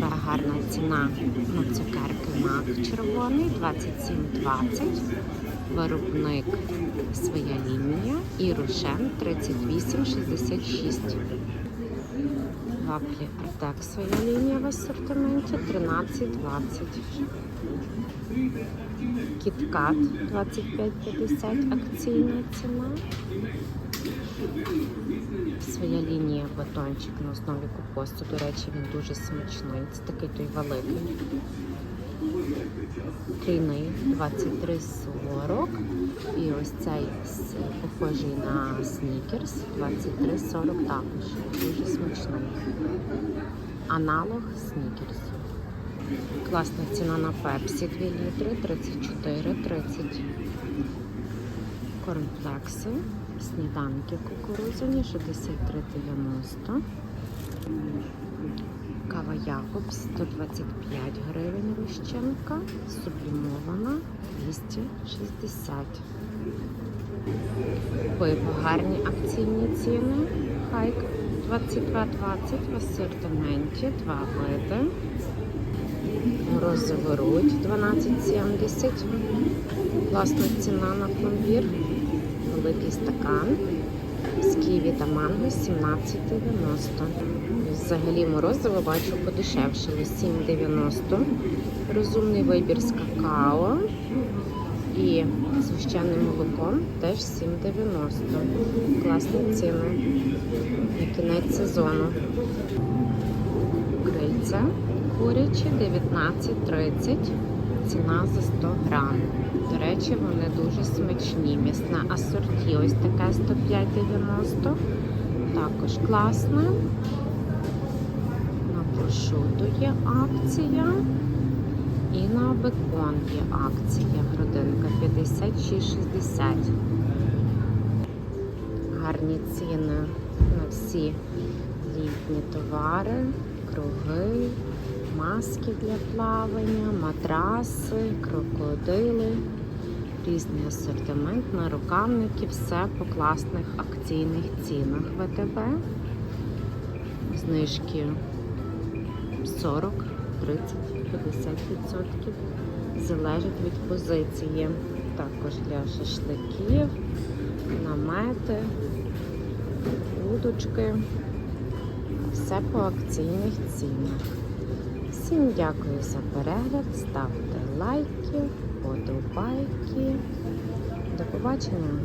ВТБ гарна ціна на цукерки мак червоний 27,20. Виробник своя лінія і рушен 38,66. Вафлі Артек своя лінія в асортименті 13,20. Кіткат 25,50 акційна ціна. Своя лінія батончик на основі кокосу. До речі, він дуже смачний. Це такий той великий. Трійний 23,40. І ось цей похожий на снікерс 23,40 також. Дуже смачний. Аналог снікерсу. Класна ціна на пепсі 2 літри 34,30. Корнфлекси, сніданки кукурудзяні 63,90. Кава Якобс 125 гривень розчинка, сублімована 260. Пиво гарні акційні ціни. Хайк 22,20 в асортименті, два види. Морозиво руть 12,70. Класна ціна на пломбір. Великий стакан. З ківі та манго 17,90. Взагалі морозиво бачу подешевшило 7,90. Розумний вибір з какао. І з гущеним молоком теж 7,90. Класні ціни. На кінець сезону. Крильця курячі 19,30. Ціна за 100 грам. До речі, вони дуже смачні. М'ясне асорті. Ось таке 105,90. Також класне. На прошуту є акція. І на бекон є акція. Грудинка 56,60. Гарні ціни на всі літні товари, круги, маски для плавання, матраси, крокодили, різний асортимент, нарукавники, все по класних акційних цінах ВТБ. Знижки 40, 30, 50%. Залежить від позиції. Також для шашликів, намети, удочки. Все по акційних цінах. Всім дякую за перегляд. Ставте лайки, подобайки. До побачення!